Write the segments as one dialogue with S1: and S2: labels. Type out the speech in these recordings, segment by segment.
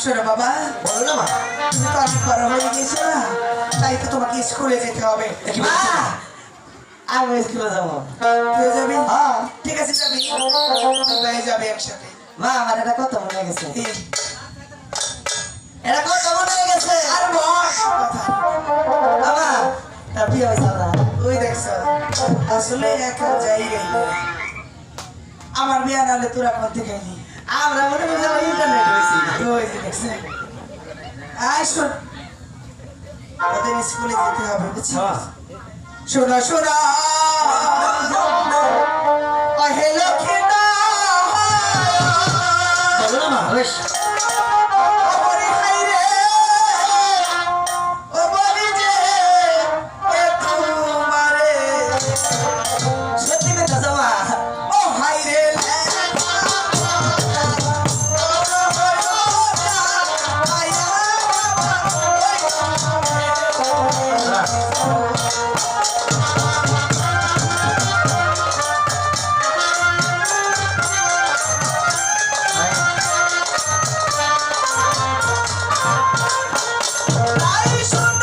S1: শোনো বাবা?
S2: বলো না মা।
S1: তুমি তো অনেক বড় হয়ে গেছো না। তাই তো তোমাকে স্কুলে যেতে হবে।
S2: আমি স্কুলে যাব।
S1: তুই যাবি?
S2: হ্যাঁ।
S1: ঠিক আছে যাবি। দুটাই যাবে একসাথে।
S2: মা আমার এটা কত মনে গেছে? এটা কত মনে গেছে?
S1: আর বস! কথা
S2: বাবা তার বিয়ে হয়েছে না
S1: ওই দেখছ আসলে একা জায়গায় আমার বিয়া নাহলে তোরা কোন থেকে নি
S2: আমরা মনে করছি আমার ইন্টারনেট হয়েছি
S1: শোন ওদের স্কুলে যেতে হবে বুঝছিস?
S2: হ্যাঁ।
S1: শোনো শোনো। হে লক্ষ্মীটা It's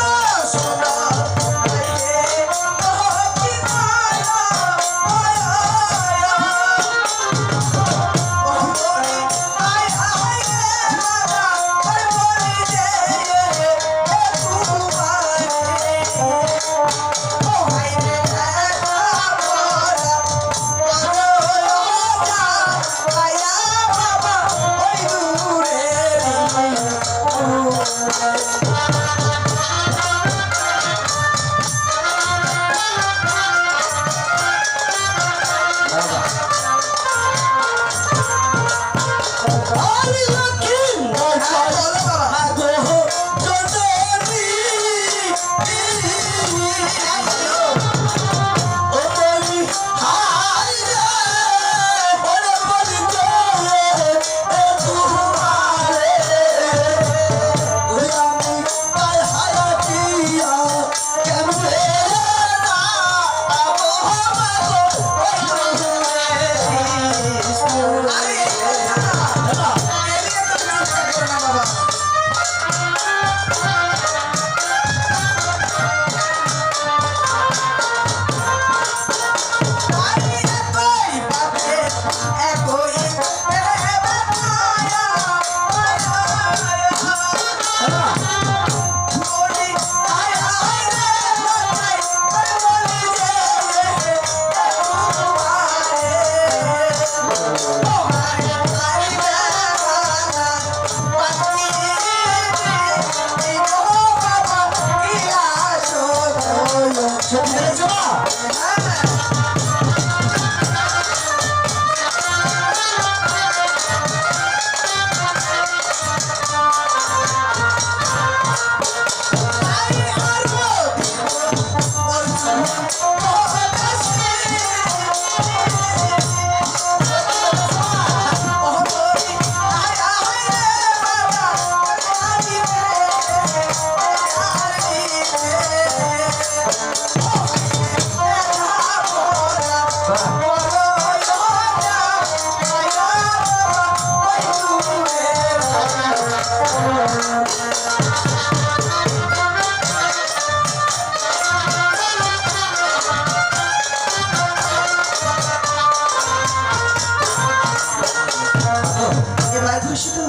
S1: খুশি তো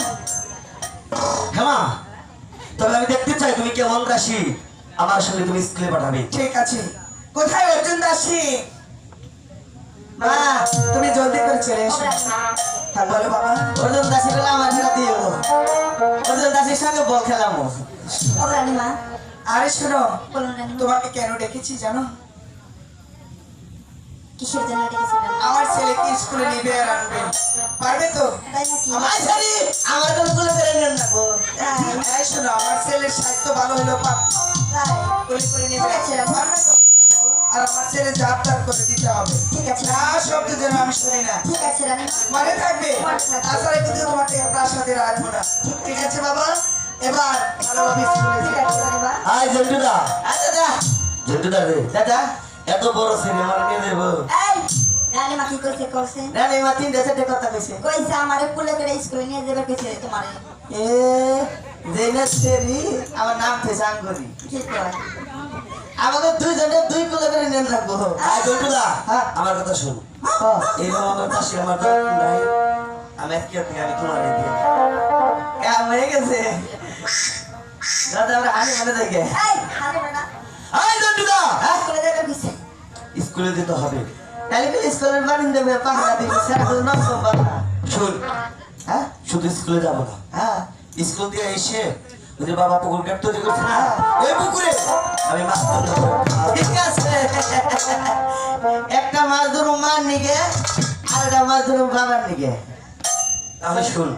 S2: হ্যাঁ তবে আমি দেখতে চাই তুমি কেমন রাশি আমার সঙ্গে তুমি স্কুলে পাঠাবে।
S1: ঠিক আছে। কোথায় অর্জুন দাসী? মা তুমি জলদি করে চলে এসো। হ্যাঁ বলো বাবা।
S2: অর্জুন দাসী বলে আমার খেলা দিও। অর্জুন দাসীর সঙ্গে বল খেলামো।
S3: ও
S1: আরে শোনো তোমাকে কেন ডেকেছি জানো?
S3: কিসের জন্য ডেকেছিলেন
S1: আমার ছেলেকে স্কুলে নিবে আর আনবে। পারবে তো?
S3: তাই নাকি?
S2: আমার ছেলে আমার তো স্কুলে বেড়ে নেন না গো।
S3: তাই
S1: এই শোনো আমার ছেলের সাহিত্য ভালো হলো পাপ।
S3: তাই।
S1: করে করে নিবে।
S3: ঠিক আছে,
S1: পারবে তো? আর আমার ছেলে জাপ জাপ করে দিতে হবে।
S3: ঠিক আছে।
S1: না শব্দ যেন আমি শুনি না।
S3: ঠিক আছে
S1: মনে থাকবে? তাছাড়া কিন্তু তোমাকে আপনার সাথে রাখব না। ঠিক আছে। বাবা? এবার ভালোভাবে স্কুলে
S3: ঠিক। আছে রানীমা
S2: আয় জন্টুদা। আচ্ছা দা জন্টুদা রে। দাদা? এত বড় আমার নিয়ে দেবো
S3: এই রানীমা কি করছে করছে
S2: না রে মা তিন দেশে কথা কইছে।
S3: কইছে আমারে কুলে করে স্কুলে নিয়ে যাবে কইছে তোমারে।
S2: এ জেনা সেরি আমার নাম থেকে আঙ্গুরি।
S3: কি কয়?
S2: আমাদের দুইজনে দুই কুলে করে নেন রাখব
S4: আয় জন্টুদা
S2: হ্যাঁ।
S4: আমার কথা শোন। এইরকম আমার পাশে আমার নাই আমি আজকে থেকে আমি তোমার দিয়ে
S2: কাম হয়ে গেছে। দাদা আমরা হানি মনে দেখে
S3: এই না যাবে কিসে
S4: স্কুলে যেতে হবে।
S2: হ্যাঁ?
S4: স্কুলে
S2: হ্যাঁ? একটা মাছ ধরুন মার মাছ নিগে।
S4: তাহলে শুন,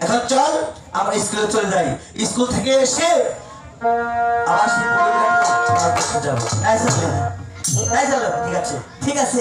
S4: এখন চল, আমরা স্কুলে চলে যাই। স্কুল থেকে এসে আবার যাব।
S2: চলো। তাই চলো
S4: ঠিক আছে।
S2: ঠিক আছে।